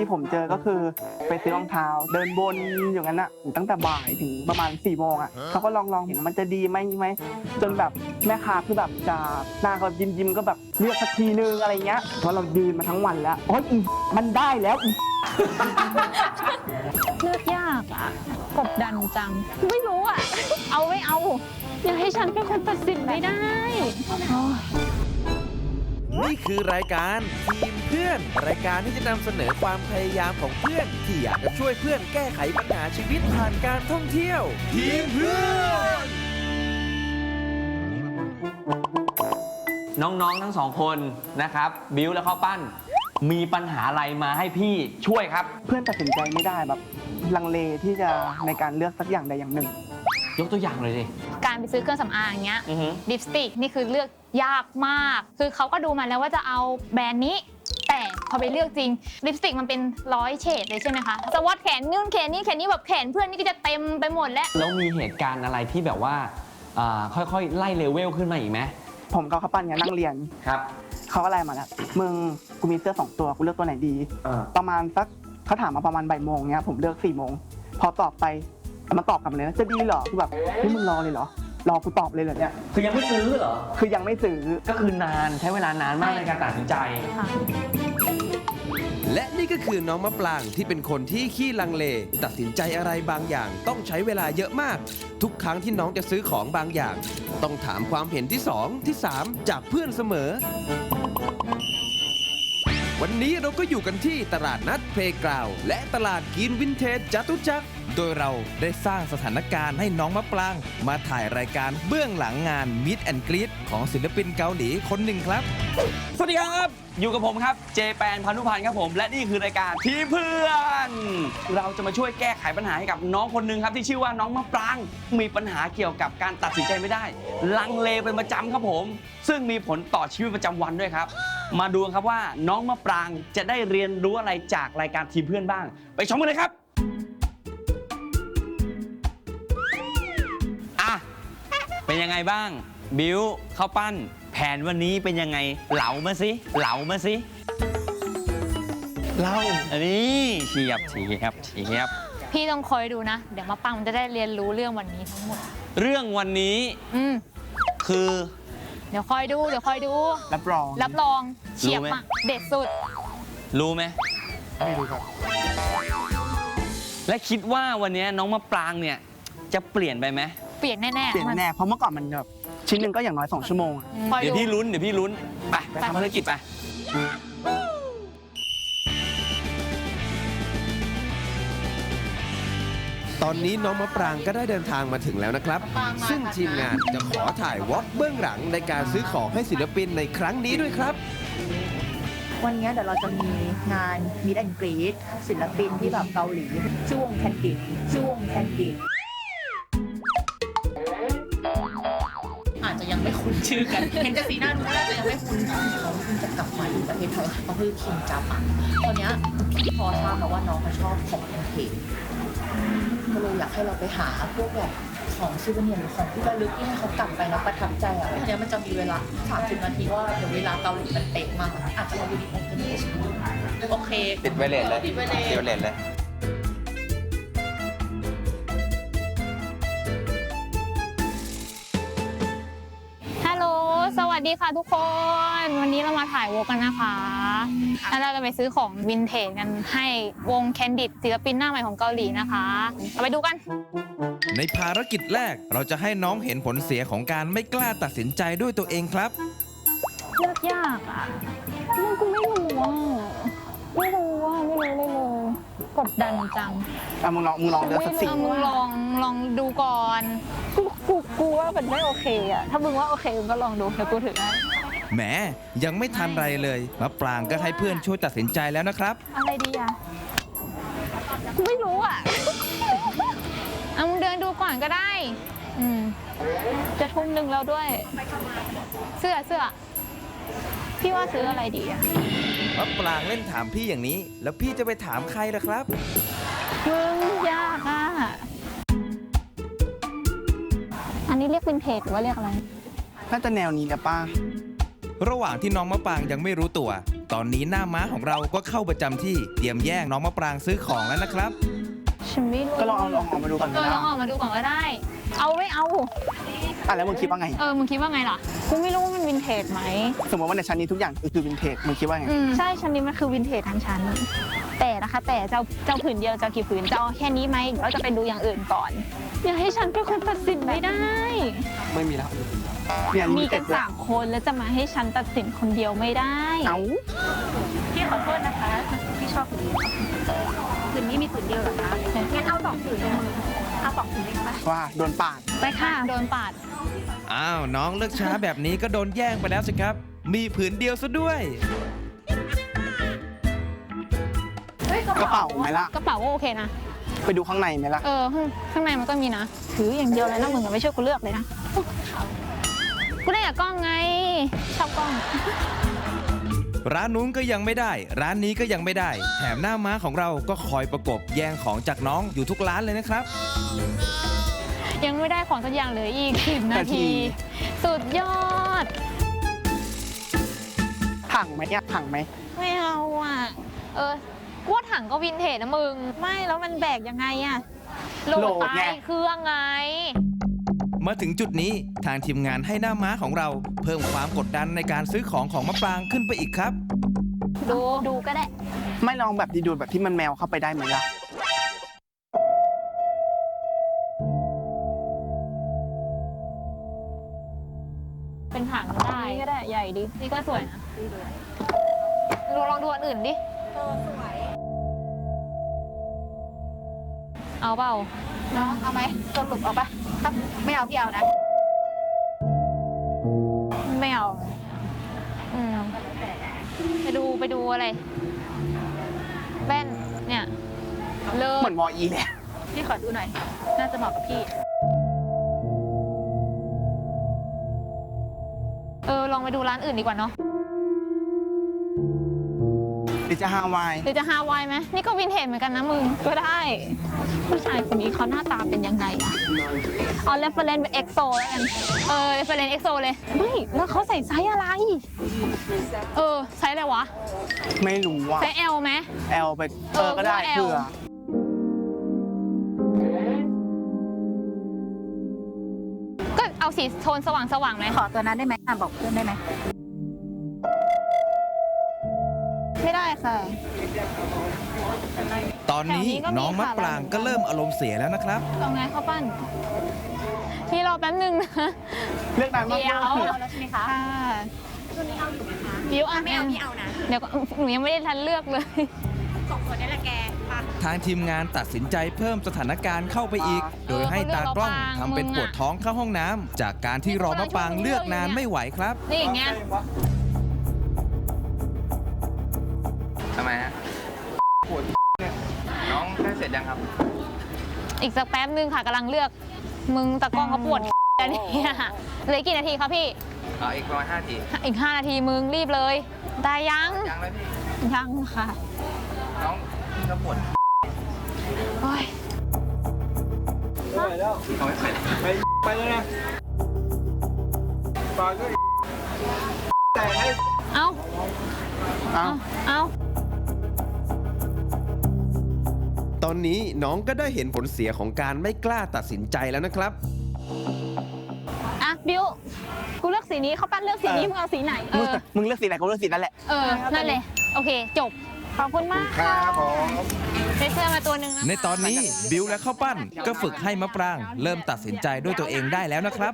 ที่ผมเจอก็คือไปซื้อรองเท้า เดินวนอย่างนั้นอะตั้งแต่บ่ายถึงประมาณ4ี่โมงอะเขาก็ลองลองๆเห็นว่ามันจะดีไหมไหมจนแบบแม่ค้าคือแบบจะหน้าเขายิ้มยิ้มๆก็แบบเลือกสักทีนึงอะไรเงี้ยเพราะเรายืนมาทั้งวันแล้วโอ๊ยอีมันได้แล้วอีเลือกยากอะกดดันจัง ไม่รู้อะเอาไม่เอา ยังให้ฉันเป็นคนตัดสินไม่ได้โอ้ย นี่คือรายการทีมเพื่อน รายการที่จะนำเสนอความพยายามของเพื่อน ที่อยากจะช่วยเพื่อนแก้ไขปัญหาชีวิตผ่านการท่องเที่ยว ทีมเพื่อนน้องๆทั้งสองคนนะครับบิวและข้าวปั้น มีปัญหาอะไรมาให้พี่ช่วยครับ เพื่อนตัดสินใจไม่ได้แบบลังเลที่จะในการเลือกสักอย่างใดอย่างหนึ่ง ยกตัวอย่างเลยดิ การไปซื้อเครื่องสำอางอย่างเงี้ย อือฮึลิปสติกนี่คือเลือกยากมาก คือเขาก็ดูมาแล้วว่าจะเอาแบรนด์นี้ แต่พอไปเลือกจริงลิปสติกมันเป็นร้อยเฉดเลยใช่ไหมคะสวอตแขนนู่นแขนนี่แขนนี่แบบแขนเพื่อนนี่ก็จะเต็มไปหมดแล้ว แล้วมีเหตุการณ์อะไรที่แบบว่าอ่าค่อยๆ ไล่เลเวลขึ้นมาอีกไหมผมกับข้าวปั้นเนี่ยนั่งเรียนครับ เขาก็ไล่มาแล้วมึงกูมีเสื้อสองตัวกูเลือกตัวไหนดีอ่าประมาณสักเขาถามมาประมาณบ่ายโมงเนี้ยผมเลือกสี่โมงพอตอบไป มันตอบกลับมาเลยนะจะดีเหรอคือแบบนี่มึงรอเลยเหรอรอกูตอบเลยเหรอเนี่ยคือยังไม่ซื้อเหรอ คือยังไม่ซื้อก็คือนานใช้เวลานานมากในการตัดสินใจ ค่ะและนี่ก็คือน้องมะปรางที่เป็นคนที่ขี้ลังเล ตัดสินใจอะไรบางอย่าง ต้องใช้เวลาเยอะมาก ทุกครั้งที่น้องจะซื้อของบางอย่าง ต้องถามความเห็นที่สองที่สามจากเพื่อนเสมอ วันนี้เราก็อยู่กันที่ตลาดนัดเพลกราว และตลาดกินวินเทจจตุจักร โดยเราได้สร้างสถานการณ์ให้น้องมะปราง มาถ่ายรายการเบื้องหลังงานมิดแอนกรีดของศิลปินเกาหลีคนหนึ่งครับ สวัสดีครับ อยู่กับผมครับ เจแปนพันธุพันธ์ครับผม และนี่คือรายการทีเพื่อน เราจะมาช่วยแก้ไขปัญหาให้กับน้องคนหนึ่งครับ ที่ชื่อว่าน้องมะปราง มีปัญหาเกี่ยวกับการตัดสินใจไม่ได้ ลังเลเป็นประจำครับผม ซึ่งมีผลต่อชีวิตประจำวันด้วยครับ มาดูกันครับว่าน้องมะปรางจะได้เรียนรู้อะไรจากรายการทีมเพื่อนบ้าง ไปชมกันเลยครับอะเป็นยังไงบ้าง บิวข้าวปั้น แผนวันนี้เป็นยังไงเหลามาสิเหลามาสิเล่าอันนี้เฉียบเฉียบเฉียบพี่ต้องคอยดูนะ เดี๋ยวมาปังมันจะได้เรียนรู้เรื่องวันนี้ทั้งหมด เรื่องวันนี้อืมคือ เดี๋ยวคอยดู เดี๋ยวคอยดู รับรองรับรองเฉียบรู้ไหมมากเด็ดสุด รู้ไหมไม่รู้ครับ และคิดว่าวันนี้น้องมะปรางเนี่ย จะเปลี่ยนไปไหมเปลี่ยนแน่ๆเปลี่ยนมันแน่เพราะเมื่อก่อนมันแบบชิ้นหนึ่งก็อย่างน้อยสองชั่วโมงอะคอยเดี๋ยวดู พี่ลุ้นเดี๋ยวพี่ลุ้นไปไปทำภารกิจไป ตอนนี้น้องมะปรางก็ได้เดินทางมาถึงแล้วนะครับ ซึ่งทีมงานจะขอถ่ายวอล์กเบื้องหลังในการซื้อของให้ศิลปินในครั้งนี้ด้วยครับ วันนี้เดี๋ยวเราจะมีงาน Meet and Greet ศิลปินที่แบบเกาหลีชื่อวงแคนดิดชื่อวงแคนดิดอาจจะยังไม่คุ้นชื่อกัน เห็นจากสีหน้าดูน่าจะยังไม่คุ้นเขาเพิ่งจะกลับมาอยู่ประเทศไทยเขาคือคิมจับอะตอนเนี้ยพี่พอทราบมาว่าน้องเขาชอบของแอนเทค ก็เลยอยากให้เราไปหาพวกแบบของซูเวเนียร์หรือของที่ระลึกที่ให้เขากลับไปแล้วประทับใจอะทีเนี้ยมันจะมีเวลา30นาทีว่าเดี๋ยวเวลาเกาหลีมันเป๊ะมากอาจจะมาวิดีโอเป็นโอเคติดไวเลสเลยติดไวเลสติดไวเลสเลย ดีค่ะทุกคน วันนี้เรามาถ่ายวงกันนะคะ แล้วเราจะไปซื้อของวินเทจกันให้วงแคนดิดศิลปินหน้าใหม่ของเกาหลีนะคะเราไปดูกัน ในภารกิจแรกเราจะให้น้องเห็นผลเสียของการไม่กล้าตัดสินใจด้วยตัวเองครับ เลือกยากอะมันกูไม่รู้อะ ไม่รู้อะไม่รู้เลยเลยกดดันจังอะมึงลองมึงลองเลือกสักไม่สี่รู้มึงลองลองดูก่อน กูกูกูว่ามันไม่โอเคอะถ้ามึงว่าโอเคมึงก็ลองดูเดี๋ยวกูถือให้แหมยังไม่ทันไรเลยมะปรางก็ให้เพื่อนช่วยตัดสินใจแล้วนะครับ อะไรดีอะกูไม่รู้อะเอามึงเดินดูก่อนก็ได้ อืม จะทุ่มหนึ่งแล้วด้วย เสื้อเสื้อพี่ว่าซื้ออะไรดีอะ มะปรางเล่นถามพี่อย่างนี้ แล้วพี่จะไปถามใครล่ะครับ มึงยากอะ อันนี้เรียกวินเทจหรือว่าเรียกอะไร น่าจะแนวนี้แหละป้า ระหว่างที่น้องมะปรางยังไม่รู้ตัว ตอนนี้หน้าม้าของเราก็เข้าประจำที่เตรียมแย่งน้องมะปรางซื้อของแล้วนะครับ ฉันไม่รู้ก็ลองเอาลองออกมาดูก่อนเออลองออกมาดูก่อนก็ได้ เอาไม่เอา อะแล้วมึงคิดว่าไง เออ มึงคิดว่าไงล่ะ กูไม่รู้ว่ามันวินเทจไหม สมมติว่าในชั้นนี้ทุกอย่างคือวินเทจมึงคิดว่าไง ใช่ชั้นนี้มันคือวินเทจทั้งชั้น แต่นะคะ แต่เจ้าเจ้าผืนเดียวจะกี่ผืนจะเอาแค่นี้ไหมหรือว่าจะไปดูอย่างอื่นก่อน อย่าให้ฉันเป็นคนตัดสินไม่ได้ ไม่มีแล้วเนี่ยมีกันเจ็ดสามคนแล้วจะมาให้ฉันตัดสินคนเดียวไม่ได้ เอ้าพี่ขอโทษนะคะพี่ชอบผืนนี้ผืนนี้มีผืนเดียวเหรอคะงั้นเอาสองผืนเลย เอาสองผืนเลยค่ะว่าโดนปาด ไปค่ะ โดนปาด อ้าวน้องเลิกช้าแบบนี้ก็โดนแย่งไปแล้วสิครับ มีผืนเดียวซะด้วยกระเป๋าไหมล่ะ กระเป๋าก็โอเคนะ ไปดูข้างในไหมล่ะ เออข้างข้างในมันก็มีนะ ถืออย่างเดียวเลยนะมึงอะไม่ช่วยกูเลือกเลยนะ กูได้กับกล้องไง ชอบกล้อง ร้านนู้นก็ยังไม่ได้ ร้านนี้ก็ยังไม่ได้ แถมหน้าม้าของเราก็คอยประกบแย่งของจากน้องอยู่ทุกร้านเลยนะครับ ยังไม่ได้ของสักอย่างเหลยอีกสิบนานาที ที สุดยอด ถังไหมเนี่ยถังไหม ไม่เอาอะ เออกูว่าถังก็วินเทจนะมึง ไม่แล้วมันแบกยังไงอะโหลดโหลดใต้ไงเครื่องไง มาถึงจุดนี้ทางทีมงานให้หน้าม้าของเรา เพิ่มความกดดันในการซื้อของของมะปรางขึ้นไปอีกครับ ดูดูก็ได้ ไม่ลองแบบดีดูดแบบที่มันแมวเข้าไปได้ไหมล่ะเป็นถังได้ก็ได้ใหญ่ดินี่ก็สวยนะลองลองดูอันอื่นดิ เอาเปล่า น้องเอาไหมสรุปเอาปะถ้าไม่เอาพี่เอานะไม่เอาอืมไปดูไปดูอะไรแว่นเนี่ยเลิเหมืศอนวออีเนี่ยพี่ขอดูหน่อย น่าจะเหมาะกับพี่ เออ ลองไปดูร้านอื่นดีกว่าเนาะห รือจะฮาวาย หรือจะฮาวายไหมนี่ก็วินเทจเหมือนกันนะมึง ก็ได้ ผู้ชายคนนี้เขาหน้าตาเป็นยังไงอะเอาเรฟเฟรนซ์เป็นเอ็กโซแล้วกัน เออเรฟเฟรนซ์เอ็กโซเลยไม่แล้วเขาใส่ไซส์อะไร เออ ไซส์อะไรวะ ไม่รู้ว่าไซส์ L ไหม แอลไปเอเอออก็ได้ว่า L เผื่อก็เอาสีโทนสว่างสว่างๆไหมขอตัวนั้นได้ไหมอะบอกเพื่อนได้ไหม ค่ะ ตอนนี้แถวนี้ก็มีน้องมะปรางค่ะก็เริ่มอารมณ์เสียแล้วนะครับ เอาไงข้าวปั้น พี่รอแป๊บนึงนะเลือกนานมากเดี๋ยวเอาแล้วใช่ไหมคะค่ะตัวนี้เอาอยู่ไหมคะบิวอะไม่เอาพี่เอานะเดี๋ยวก็หนูยังไม่ได้ทันเลือกเลย สองคนนี่แหละแกปะทางทีมงานตัดสินใจเพิ่มสถานการณ์เข้าไปอีก โดยให้ตากล้องทำเป็นปวดท้องเข้าห้องน้ำจากการที่รอมะปรางเลือกนานไม่ไหวครับ นี่อย่างเงี้ย อีกสักแป๊บนึงค่ะกำลังเลือก มึงตะกล้องเขาปวดอันนี้เหลยกี่นาทีคะพี่ อ่าอีกประมาณ5ทีอีก 5 นาทีมึงรีบเลย ได้ยัง ยังเลยพี่ ยังค่ะน้องจะปวดโอ้ยเอาไม่เสร็จไปเลยนะปากก็แต่ให้เอาเอา อาเอาตอนนี้น้องก็ได้เห็นผลเสียของการไม่กล้าตัดสินใจแล้วนะครับ อะบิวกูเลือกสีนี้เขาปั้นเลือกสีนี้มึงเอาสีไหนเอมึงอมึงเลือกสีไหนกูเลือกสีนั่นแหละเออนั่นเลยโอเค จบขอบคุณมากค่ะได้เสื้อมาตัวหนึ่งะคะในตอนนี้บิวและข้าวปั้นก็ฝึกให้มะปราง เริ่มตัดสินใจด้วยตัวเองได้แล้วนะครับ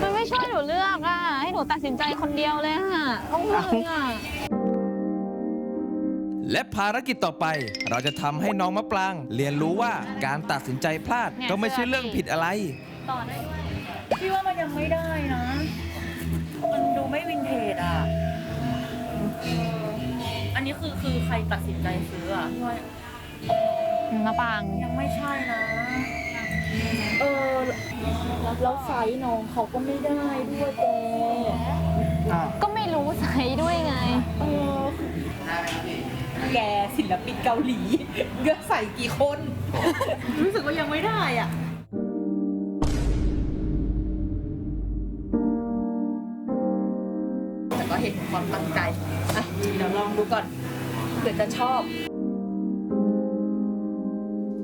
มันไม่ช่วยหนูเลือกอะให้หนูตัดสินใจคนเดียวเลยอะต้องเลือกอะ และภารกิจต่อไป เราจะทำให้น้องมะปราง เรียนรู้ว่าการตัดสินใจพลาดเนี่ยก็ไม่ใช่เรื่องผิดอะไร ต่อได้ด้วย พี่ว่ามันยังไม่ได้นะ มันดูไม่วินเทจอะ อันนี้คือคือใครตัดสินใจซื้ออะพี่ว่ามะปราง ยังไม่ใช่นะ เออ แล้วไซส์น้องเขาก็ไม่ได้ด้วยแกอ่าก็ไม่รู้ใส่ด้วยไง เออ แกศิลปินเกาหลีเลือกใส่กี่คน รู้สึกว่ายังไม่ได้อะแต่ก็เห็นความตั้งใจอะเดี๋ยวลองดูก่อนเผื่อจะชอบ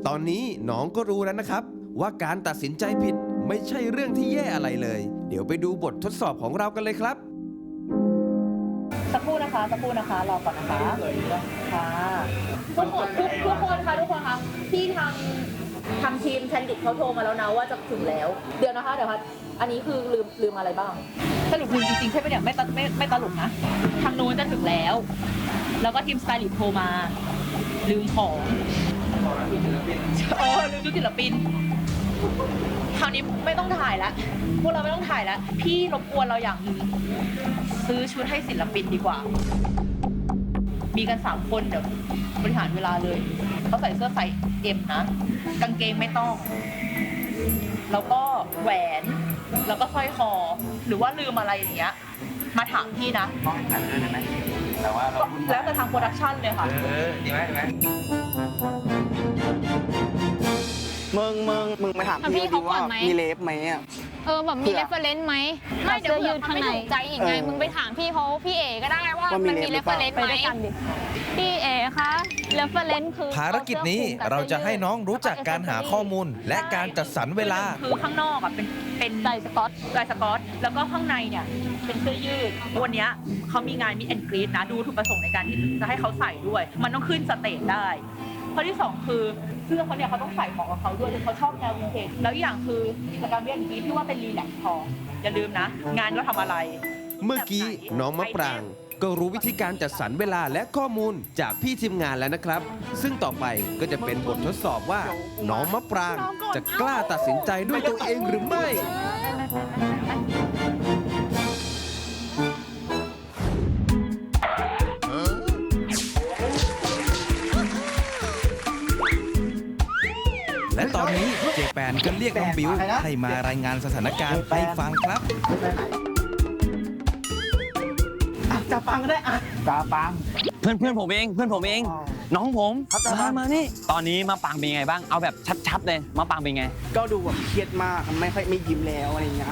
ตอนนี้น้องก็รู้แล้วนะครับ ว่าการตัดสินใจผิดไม่ใช่เรื่องที่แย่อะไรเลย เดี๋ยวไปดูบททดสอบของเรากันเลยครับสัก ครู่นะคะสักครู่นะคะรอก่อนนะคะค่ะทุกคนทุกทุกคนค่ะทุกคนคะที่ทางทางทีมแคนดิดเขาโทรมาแล้วนะว่าจะถึงแล้ว เดี๋ยวนะคะเดี๋ยวค่ะอันนี้คือลืมลืมอะไรบ้างสรุปลืมจริงๆใช่ไหมเนี่ยไม่ตไม่ไม่ตลกนะทางโน้นจะถึงแล้ว แล้วก็ทีมสไตลิสต์โทรมา ลืมของเออลืมชุดศิลปิน คราวนี้ไม่ต้องถ่ายแล้วพวกเราไม่ต้องถ่ายแล้ว พี่รบกวนเราอย่างหนึงซื้อชุดให้ศิลปินดีกว่า มีกันสามคนเดี๋ยวบริหารเวลาเลย เขาใส่เสื้อไซส์เอ็มนะ กางเกงไม่ต้อง แล้วก็แหวน แล้วก็สร้อยคอ หรือว่าลืมอะไรอย่างเงี้ย มาถามพี่นะ ต้องหันเลยได้ไหมแต่ว่าเราก็แล้วแต่ทางโปรดักชันเลยค่ะ เออดีไหมดีไหม มึงมึงมึงมาถามถามพี่พี่ดีเขาก่ว่าอนไหม มีเลฟไหมอะ เออแบบมีเผื่อเรฟเฟรนซ์ไหมไม่ไม่เดี๋เดี๋ยยววเผื่ยือดข้างในมันไม่ถูกใจยังไงเออมึงไปถามพี่เขาพี่เอก็ได้ว่าว่ามีมันมีเรเรฟฟหรือเฟเปล่ารนซ์ไหมพี่เอคะเรฟเฟรนซ์คือภารกิจนี้เราจะให้น้องรู้จักการหาข้อมูล และการจัดสรรเวลา คือข้างนอกอะเป็นเป็นใส่สก๊อต ลายสกอต แล้วก็ข้างในเนี่ยเป็นเสื้อยืด วันเนี้ยเขามีงานมีแอนกรีดนะ ดูถูกประสงค์ในการที่จะให้เขาใส่ด้วย มันต้องขึ้นสเตจได้ ข้อที่สองคือ เสื้อเขาเนี่ยเขาต้องใส่เหมาะกับเขาด้วยเขาชอบแนววินเทจแล้วอีกอย่างคือกิจกรรมมีแอนกรีดที่ว่าเป็นรีแลกซ์พออย่าลืมนะ งานก็ทำอะไร เมื่อกี้น้องมะปราง ก็รู้วิธีการจัดสรรเวลาและข้อมูลจากพี่ทีมงานแล้วนะครับ ซึ่งต่อไปก็จะเป็นบททดสอบว่า น้องมะปรางจะกล้าตัดสินใจด้วยตัวเองหรือไม่ นี้เจแปนก็เรียกน้องบิวให้มารายงานสถานการณ์ให้ฟังครับอะจะปังก็ได้อะจะปัง เพื่อนเพื่อนผมเอง เพื่อนผมเองอ๋อ น้องผมครับอาจารย์ มามานี่ ตอนนี้มาปังเป็นยังไงบ้าง เอาแบบชัดๆเลยมาปังเป็นไง ก็ดูแบบเครียดมากไม่ค่อยไม่ยิ้มแล้วอะไรอย่างเงี้ย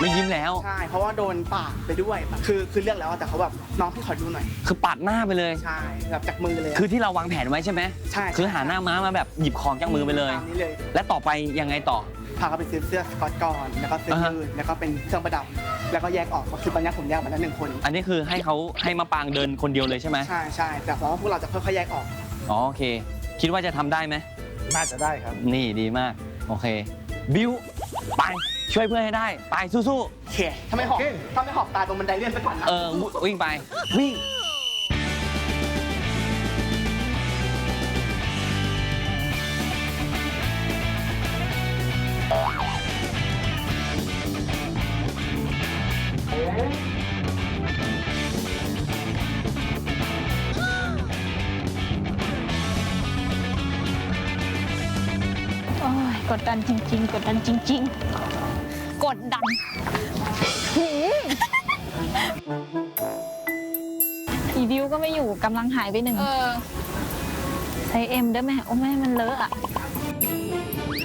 ไม่ยิ้มแล้ว ใช่เพราะว่าโดนปาดไปด้วยคือคือเลือกแล้วแต่เขาแบบน้องพี่ขอดูหน่อยคือปัดหน้าไปเลย ใช่แบบจากมือเลยะคือที่เราวางแผนไว้ใช่ไหมใช่คือหาหน้าม้ามาแบบหยิบของจากมือไปเลย ตามนี้เลย และต่อไปยังไงต่อ พาเขาไปซื้อเสื้อสกอตก่อนแล้วก็เสื้ออ่าฮะยืดแล้วก็เป็นเครื่องประดับ แล้วก็แยกออกก็คือตอนนี้ผมแยกมาแล้วหนึ่งคน อันนี้คือให้เขาให้มาปางเดินคนเดียวเลยใช่ไหมใช่ใช่แต่ว่าพวกเราจะค่อยๆแยกออก อ๋อโอเค คิดว่าจะทำได้ไหม น่าจะได้ครับ นี่ดีมาก โอเค บิวไปช่วยเพื่อนให้ได้ ไปสู้โอเคถ้าไม่หอบถ้าไม่หอบตายตรงบันไดเลื่อนซะก่อนนะๆเออววิ่งไป วิ่ง กดดันจริง ๆ กดดันหืมอีบิวก็ไม่อยู่กำลังหายไปหนึ่งเออใช้เอ็มได้ไหมโอ้แม่มันเลอะอะ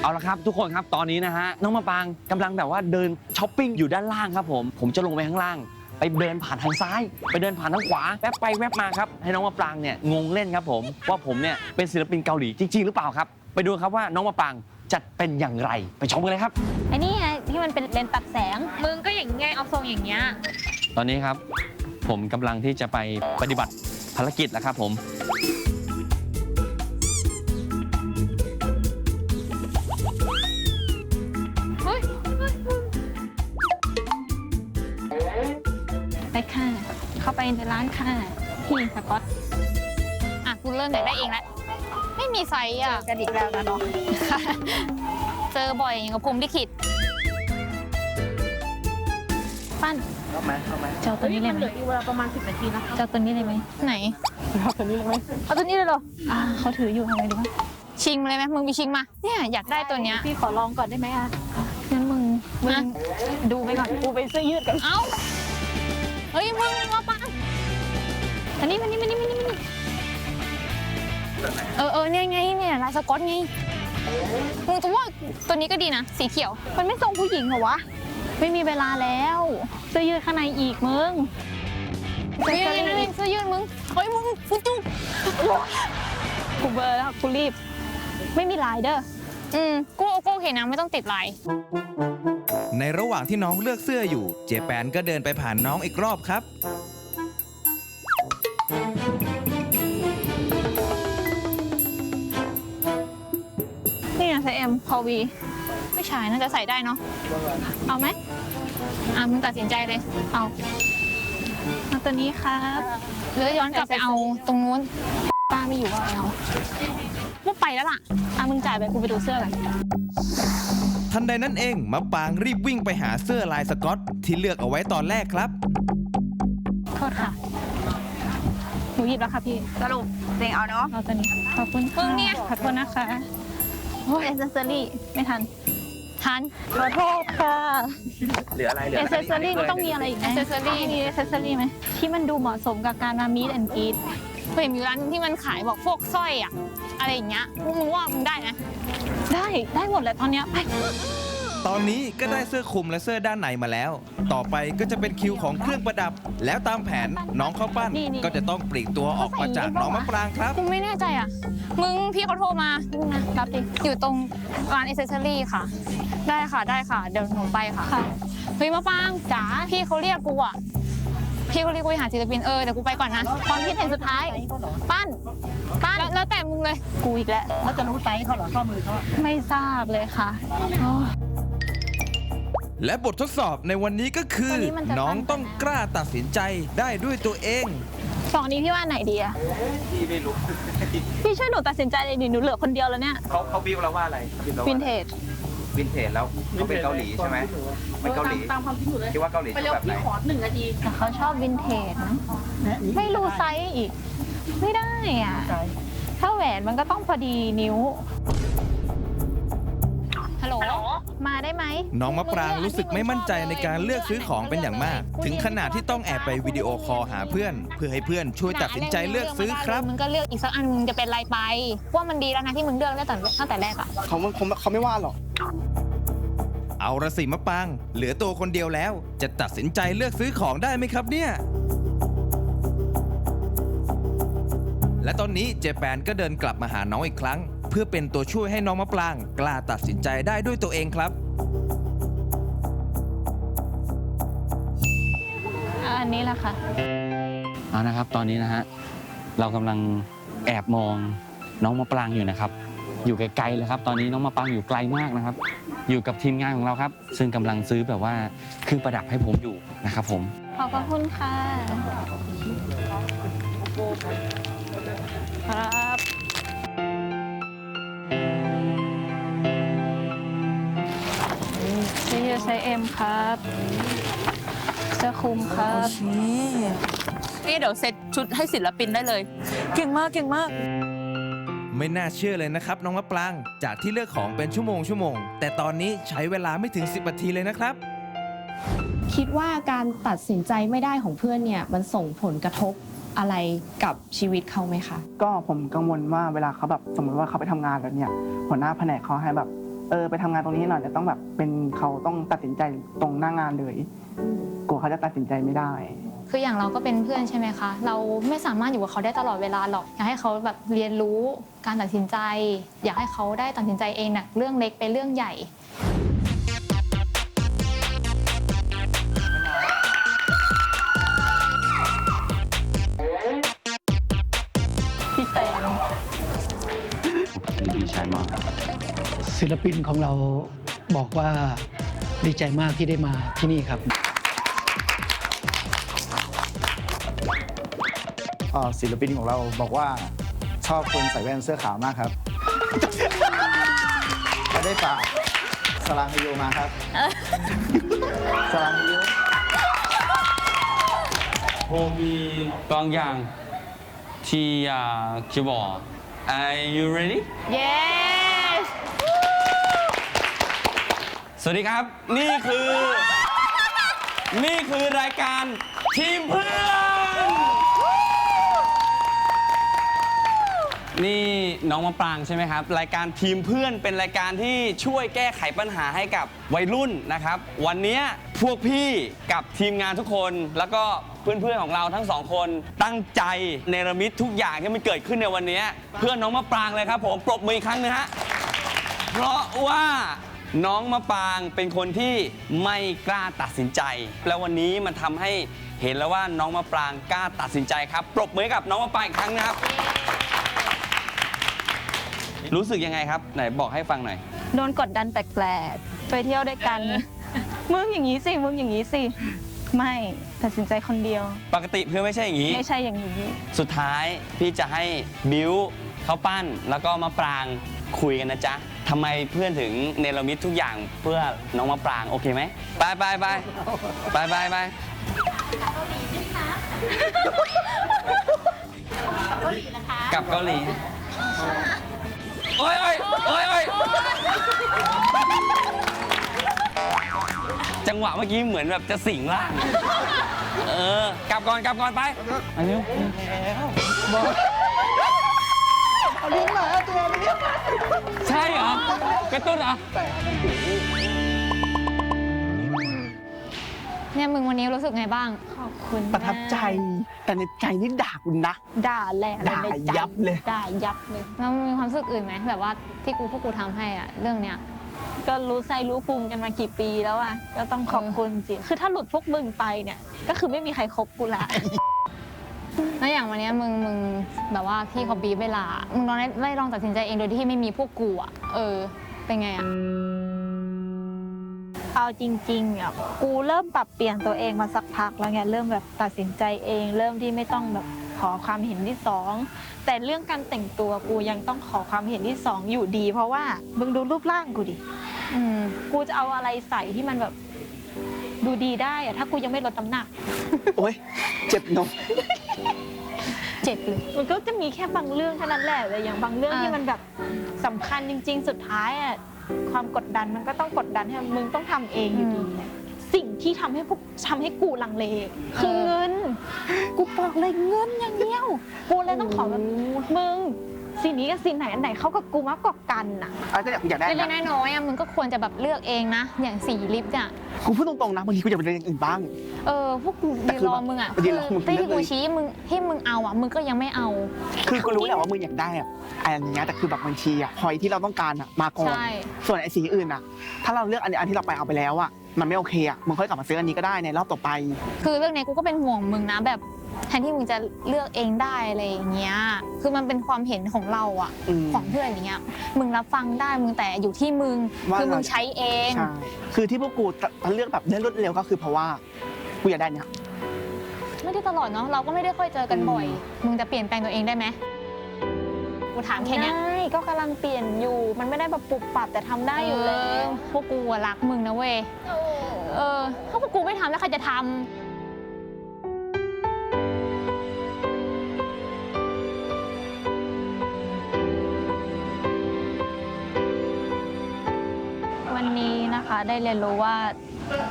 เอาละครับทุกคนครับตอนนี้นะฮะน้องมะปางกำลังแบบว่าเดินช้อปปิ้งอยู่ด้านล่างครับผมผมจะลงไปข้างล่าง ไปเดินผ่านทางซ้าย ไปเดินผ่านทางขวาแวบไปแวบมาครับให้น้องมะปรางเนี่ยงงเล่นครับผมว่าผมเนี่ยเป็นศิลปินเกาหลีจริงๆหรือเปล่าครับ ไปดูครับว่าน้องมะปราง จะเป็นอย่างไรไปชมกันเลยครับ ไอ้นี่ไงที่มันเป็นเลนส์ตัดแสง มึงก็อย่างไงเอาทรงอย่างเงี้ย ตอนนี้ครับ ผมกำลังที่จะไปปฏิบัติภารกิจแล้วครับผม เฮ้ยไปค่ะ เข้าไปในร้านค่ะที่สกอต อะคุณเริ่มอยากได้เองแล้ว ไม่มีไซส์อะ กระดิกแล้วนะเนาะ เจอบ่อยอย่างกับภูมิลิขิตปั้นเข้าไหมเข้าไหมเจ้าตัวนี้เลยไหมเหลืออีกเวลาประมาณ 10 นาทีนะคะเจ้าตัวนี้เลยไหมไหนเอาตัวนี้เลยไหมเอาตัวนี้เลยเหรออ่าเขาถืออยู่ทำไงดีวะชิงเลยไหมมึงมีชิงมาเนี่ยอยากได้ตัวเนี้ยพี่ขอลองก่อนได้ไหมอะงั้นมึงมึงนะดูไปก่อนกูไปเสื้อยืดกันเอ้าเฮ้ยมึงมาปังอันนี้มันนี่มันนี่มันนี่ มันนี่เออเออเนี่ยไงเนี่ยลายสก๊อตไงมึงตัวว่าตัวนี้ก็ดีนะ สีเขียว มันไม่ทรงผู้หญิงเหรอวะ ไม่มีเวลาแล้วเสื้อยืดข้างในอีกมึงเฮ้ยนี่นี่เสื้อยืดมึงเฮ้ยมึงกูจุกกูเบลอร์แล้วกูรีบ ไม่มีลายเด้ออืมกูกูโอเคนะไม่ต้องติดลายในระหว่างที่น้องเลือกเสื้ออยู่ เจแปนก็เดินไปผ่านน้องอีกรอบครับ ไซส์เอ็มพอวีไม่ใช่น่าจะใส่ได้เนาะเอาไหมอะมึงตัดสินใจเลย เอาเอาตัวนี้ครับหรือย้อนกลับไปเอาตรงนู้นป้าไม่อยู่ว่าเอากูไปแล้วล่ะอะมึงจ่ายไปกูไปดูเสื้อกันทันใดนั้นเองมะปางรีบวิ่งไปหาเสื้อลายสก๊อต ที่เลือกเอาไว้ตอนแรกครับโทษค่ะหนูหยิบแล้วค่ะพี่สรุปเต็งเอาเนาะเอาตัวนี้ขอบคุณค่ะเนี่ยขอบคุณนะคะ โอ้ยเอเซอรี่ไม่ทัน ทัน ขอโทษค่ะเหลืออะไรเหลือเออะไรเซอรี่มันต้องมีอะไรอีกไหมเอเซอรี่มีเอเซอรี่ไหมที่มันดูเหมาะสมกับการมามีดแอนกีดเคยเห็นอยู่ร้านหนึงที่มันขายบอกพวกสร้อยอะอะไรอย่างเงี้ยพวกมึงว่ามึงได้ไหมได้ได้หมดเลยตอนเนี้ยไป ตอนนี้ก็ได้เสื้อคลุมและเสื้อด้านในมาแล้ว ต่อไปก็จะเป็นคิวของเครื่องประดับ แล้วตามแผนน้องข้าวปั้นนี่นี่ ก็จะต้องปลีกตัวออกมาจากน้องมะปรางครับ กูไม่แน่ใจอะ มึงพี่เขาโทรมามึงนะรับดิ อยู่ตรงร้านเอเซอรี่ค่ะ ได้ค่ะได้ค่ะ เดี๋ยวหนูไปค่ะ เฮ้ยมะปางจ๋าพี่เขาเรียกกูอะ พี่เขาเรียกกูไปหาศิลปินเออเดี๋ยวกูไปก่อนนะความคิดเห็นสุดท้าย ปั้น ปั้นแล้วแล้วแต่มึงเลย กูอีกแล้ว เขาจะรู้ไซส์เขาเหรอข้อมือเขาอะไม่ทราบเลยค่ะโอ้ และบททดสอบในวันนี้ก็คือวันนี้มันจะน้องปั้นต้องกล้าตัดสินใจได้ด้วยตัวเอง สองนี้พี่ว่าไหนดีอะพี่ไม่รู้ พี่ช่วยหนูตัดสินใจเลยดิหนูเหลือคนเดียวแล้วเนี่ยเขาเขาบิ้วเราว่าอะไรขาบิ้วเราว่าวินเทจวินเทจแล้วเขาเป็นเกาหลีใช่ไหมเป็นเกาหลีตามความคิดหนูเลยคิดว่าเกาหลีไปชเร็อบวแบบไหน พี่ขอหนึ่งนาที แต่เขาชอบวินเทจนะไม่รู้ไซส์อีก ไม่ได้อะถ้าแหวนมันก็ต้องพอดีนิ้ว ฮัลโหล มาได้ไหมน้องมะปรางรู้สึกไม่มั่นใจในการเลือกซื้อของเป็นอย่างมาก ถึงขนาดที่ต้องแอบไปวิดีโอคอลหาเพื่อน เพื่อให้เพื่อนช่วยตัดสินใจเลือกซื้อครับ มึงก็เลือกอีกสักอันมึงจะเป็นไรไป ว่ามันดีแล้วนะที่มึงเลือกตั้งแต่ตั้งแต่แรกอะเขาไม่เขาเขาไม่ว่าหรอก เอาละสิมะปราง เหลือตัวคนเดียวแล้ว จะตัดสินใจเลือกซื้อของได้ไหมครับเนี่ย และตอนนี้เจแปนก็เดินกลับมาหาน้องอีกครั้งเพื่อเป็นตัวช่วยให้น้องมะปราง กล้าตัดสินใจได้ด้วยตัวเองครับอันนี้แหละค่ะ เอานะครับตอนนี้นะฮะเรากำลังแอบมองน้องมะปรางอยู่นะครับ อยู่ไกลๆเลยครับ ตอนนี้น้องมะปรางอยู่ไกลมากนะครับ อยู่กับทีมงานของเราครับ ซึ่งกำลังซื้อแบบว่าเครื่องประดับให้ผมอยู่นะครับผม ขอบพระคุณค่ะครับ เสื้อไซส์เอ็มครับเสื้อคลุมครับนี่เดี๋ยวเซ็ตชุดให้ศิลปินได้เลย เก่งมากเก่งมาก ไม่น่าเชื่อเลยนะครับน้องมะปราง จากที่เลือกของเป็นชั่วโมงชั่วโมง แต่ตอนนี้ใช้เวลาไม่ถึง 10นาทีเลยนะครับ คิดว่าการตัดสินใจไม่ได้ของเพื่อนเนี่ยมันส่งผลกระทบอะไรกับชีวิตเขาไหมคะ ก็ผมกังวลว่าเวลาเขาแบบสมมติว่าเขาไปทำงานแล้วเนี่ยหัวหน้าแผนกเขาให้แบบ เออไปทำงานตรงนี้หน่อยจะต้องแบบเป็นเขาต้องตัดสินใจตรงหน้างานเลยกลัวเขาจะตัดสินใจไม่ได้ คืออย่างเราก็เป็นเพื่อนใช่ไหมคะ เราไม่สามารถอยู่กับเขาได้ตลอดเวลาหรอกอยากให้เขาแบบเรียนรู้การตัดสินใจ อยากให้เขาได้ตัดสินใจเองนะเรื่องเล็กเป็นเรื่องใหญ่พี่แตงดีใจมาก ศิลปินของเราบอกว่าดีใจมากที่ได้มาที่นี่ครับอ่าศิลปินของเราบอกว่าชอบคนใส่แว่นเสื้อขาวมากครับ ก็ได้ฝากสลางฮโยมาครับ สลางฮโยผมมีบางอย่างที่อยากจะบอก Are you ready yes สวัสดีครับ นี่คือ นี่คือรายการทีมเพื่อน นี่น้องมะปรางใช่ไหมครับ รายการทีมเพื่อนเป็นรายการที่ช่วยแก้ไขปัญหาให้กับวัยรุ่นนะครับ วันนี้พวกพี่กับทีมงานทุกคน แล้วก็เพื่อนๆของเราทั้งสองคนตั้งใจเนรมิตทุกอย่างที่มันเกิดขึ้นในวันนี้ เพื่อนน้องมะปรางเลยครับผมปรบมืออีกครั้งนะฮะเพราะว่า น้องมะปรางเป็นคนที่ไม่กล้าตัดสินใจ แล้ววันนี้มันทำให้เห็นแล้วว่าน้องมะปรางกล้าตัดสินใจครับ ปรบมือให้กับน้องมะปรางอีกครั้งนะครับ รู้สึกยังไงครับ ไหนบอกให้ฟังหน่อย โดนกดดันแปลกๆ ไปเที่ยวด้วยกัน มึงอย่างนี้สิ มึงอย่างนี้สิ ไม่ตัดสินใจคนเดียว ปกติเพื่อนไม่ใช่อย่างนี้ ไม่ใช่อย่างนี้ สุดท้ายพี่จะให้บิวข้าวปั้นแล้วก็มะปรางคุยกันนะจ๊ะทำไมเพื่อนถึงเนรมิตทุกอย่างเพื่อน้องมะปราง โอเคไหมไปไปไปไปไปไปกลับเกาหลีโอ้ยโอ้ยโอ้ยโอ้ยจังหวะเมื่อกี้เหมือนแบบจะสิงร่าง เออ กลับก่อน กลับก่อนไปไป เร็วใช่เหรอกระตุ้นเหรอ เนี่ยมึงวันนี้รู้สึกไงบ้าง ขอบคุณประทับใจ แต่ในใจนี่ด่าคุณนะ ด่าแหละด่าในใจยับเลย ด่ายับเลยแล้วมึงมีความรู้สึกอื่นไหมแบบว่าที่กูพวกกูทำให้อะเรื่องเนี้ย ก็รู้ใจรู้ภูมิกันมากี่ปีแล้วอะ ก็ต้องขอบคุณจริง คือถ้าหลุดพวกมึงไปเนี่ย ก็คือไม่มีใครคบกูละ แล้วอย่างวันเนี้ยมึงมึงแบบว่าพี่เขาบีบเวลา มึงลองได้ได้ลองตัดสินใจเองโดยที่ไม่มีพวกกูอะเออ เป็นไงอะเอาจริงๆอะกูเริ่มปรับเปลี่ยนตัวเองมาสักพักแล้วไงเริ่มแบบตัดสินใจเอง เริ่มที่ไม่ต้องแบบขอความเห็นที่สองแต่เรื่องการแต่งตัวกูยังต้องขอความเห็นที่สองอยู่ดี เพราะว่ามึงดูรูปร่างกูดิ อืม กูจะเอาอะไรใส่ที่มันแบบ ดูดีได้อะถ้ากูยังไม่ลดน้ำหนัก โอ๊ยเจ็บนม เจ็บเลย มันก็จะมีแค่บางเรื่องเท่านั้นแหละแต่อย่างบางเรื่องอ่า ที่มันแบบสำคัญจริง ๆ สุดท้ายอะความกดดันมันก็ต้องกดดันให้มึงต้องทำเองอยู่ดีอะสิ่งที่ทำให้พวกทำให้กูลังเลคือเงิน กูบอกเลยเงินอย่างเดียว กูเลยต้องขอแบบมึง สิ่งนี้กับสิ่งไหนอันไหนเข้ากับกูมากกว่ากันน่ะเอาแต่อยากอยากได้เล็กนะๆน้อยๆอะมึงก็ควรจะแบบเลือกเองนะ อย่างสีลิปเนี่ยกูพูดตรงๆนะบางทีกูอยากไปเรียนอย่างอื่นบ้าง เออพวกกูแต่ยืนคือรอแบบมึงอะยืคืนอรอมึงที่เลือกเลยกูชี้มึงที่มึงเอาอะมึงก็ยังไม่เอา คือกูรู้แหละว่ามึงอยากได้อะอันเนี้ยแต่คือแบบบางทีอะพอยที่เราต้องการอะมาก่อน ใช่ ส่วนไอ้สีอื่นอะถ้าเราเลือกอันนี้อันที่เราไปเอาไปแล้วอะ มันไม่โอเคอะมึงค่อยกลับมาซื้ออันนี้ก็ได้ในรอบต่อไป คือเรื่องเนี้ยกูก็เป็นห่วงมึงนะแบบแทนที่มึงจะเลือกเองได้อะไรอย่างเงี้ย คือมันเป็นความเห็นของเราอะอืม ของเพื่อนอย่างเงี้ย มึงรับฟังได้มึงแต่อยู่ที่มึง ว่าคือมึงเรา ใช้เอง ใช่คือที่พวกกูเลือกแบบได้รวดเร็วก็คือเพราะว่ากูอยากได้เนี่ย ไม่ได้ตลอดเนาะเราก็ไม่ได้ค่อยเจอกันบ่อย มึงจะเปลี่ยนแปลงตัวเองได้ไหม กูถามแค่เนี้ยได้ก็กำลังเปลี่ยนอยู่ มันไม่ได้แบบปรับปรับแต่ทำได้อยู่แล้วพวกกูอะรักมึงนะเว้ยเออถ้าพวกกูไม่ทำแล้วใครจะทำวันนี้นะคะได้เรียนรู้ว่า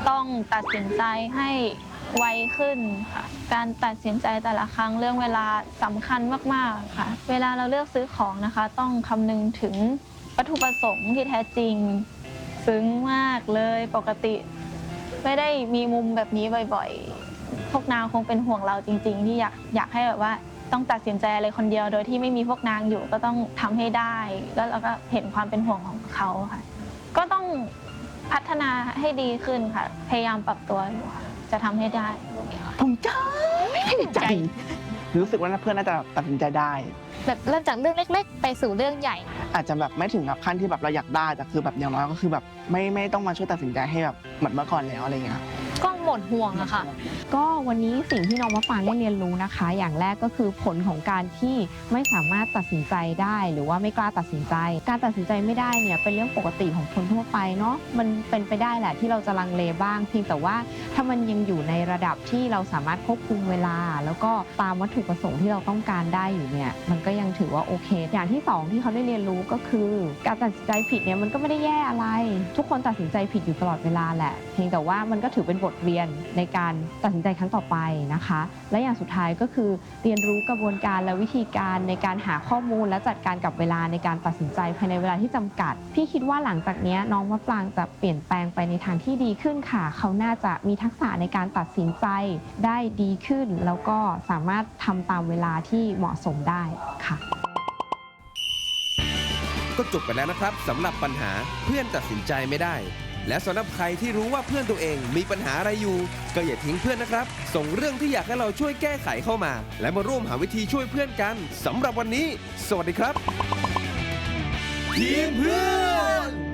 ต้องตัดสินใจให้ไวขึ้นค่ะ การตัดสินใจแต่ละครั้งเรื่องเวลาสำคัญมากๆค่ะ เวลาเราเลือกซื้อของนะคะ ต้องคำนึงถึงวัตถุประสงค์ที่แท้จริง ซึ้งมากเลยปกติ ไม่ได้มีมุมแบบนี้บ่อยๆ พวกนางคงเป็นห่วงเราจริง ๆ ที่อยากอยากให้แบบว่าต้องตัดสินใจอะไรคนเดียวโดยที่ไม่มีพวกนางอยู่ก็ต้องทำให้ได้ แล้วเราก็เห็นความเป็นห่วงของเขาค่ะ ก็ต้องพัฒนาให้ดีขึ้นค่ะ พยายามปรับตัวอยู่ค่ะ จะทำให้ได้ ภูมิใจใจ รู้สึกว่าเพื่อนน่าจะตัดสินใจได้ แบบเริ่มจากเรื่องเล็ก ๆ ไปสู่เรื่องใหญ่ อาจจะแบบไม่ถึงกับขั้นที่แบบเราอยากได้แต่คือแบบอย่างน้อยก็คือแบบไม่ไม่ต้องมาช่วยตัดสินใจให้แบบเหมือนเมื่อก่อนแล้วอะไรเงี้ย ก็ หมดห่วงอะค่ะ ก็วันนี้สิ่งที่น้องมะปางได้เรียนรู้นะคะ อย่างแรกก็คือผลของการที่ไม่สามารถตัดสินใจได้ หรือว่าไม่กล้าตัดสินใจ การตัดสินใจไม่ได้เนี่ยเป็นเรื่องปกติของคนทั่วไปเนาะมันเป็นไปได้แหละที่เราจะลังเลบ้าง เพียงแต่ว่าถ้ามันยังอยู่ในระดับที่เราสามารถควบคุมเวลา แล้วก็ตามวัตถุประสงค์ที่เราต้องการได้อยู่เนี่ยมันก็ยังถือว่าโอเค อย่างที่สองที่เขาได้เรียนรู้ก็คือ การตัดสินใจผิดเนี่ยมันก็ไม่ได้แย่อะไร ทุกคนตัดสินใจผิดอยู่ตลอดเวลาแหละ เพียงแต่ว่ามันก็ถือเป็นบทเรียนรียนในการตัดสินใจครั้งต่อไปนะคะ และอย่างสุดท้ายก็คือเรียนรู้กระบวนการและวิธีการในการหาข้อมูลและจัดการกับเวลาในการตัดสินใจภายในเวลาที่จำกัด พี่คิดว่าหลังจากนี้น้องมะปรางจะเปลี่ยนแปลงไปในทางที่ดีขึ้นค่ะ เขาน่าจะมีทักษะในการตัดสินใจได้ดีขึ้น แล้วก็สามารถทำตามเวลาที่เหมาะสมได้ค่ะก็จบไปแล้วนะครับสำหรับปัญหาเพื่อนตัดสินใจไม่ได้ และสำหรับใครที่รู้ว่าเพื่อนตัวเองมีปัญหาอะไรอยู่ ก็อย่าทิ้งเพื่อนนะครับ ส่งเรื่องที่อยากให้เราช่วยแก้ไขเข้ามา และมาร่วมหาวิธีช่วยเพื่อนกันสำหรับวันนี้ สวัสดีครับทีมเพื่อน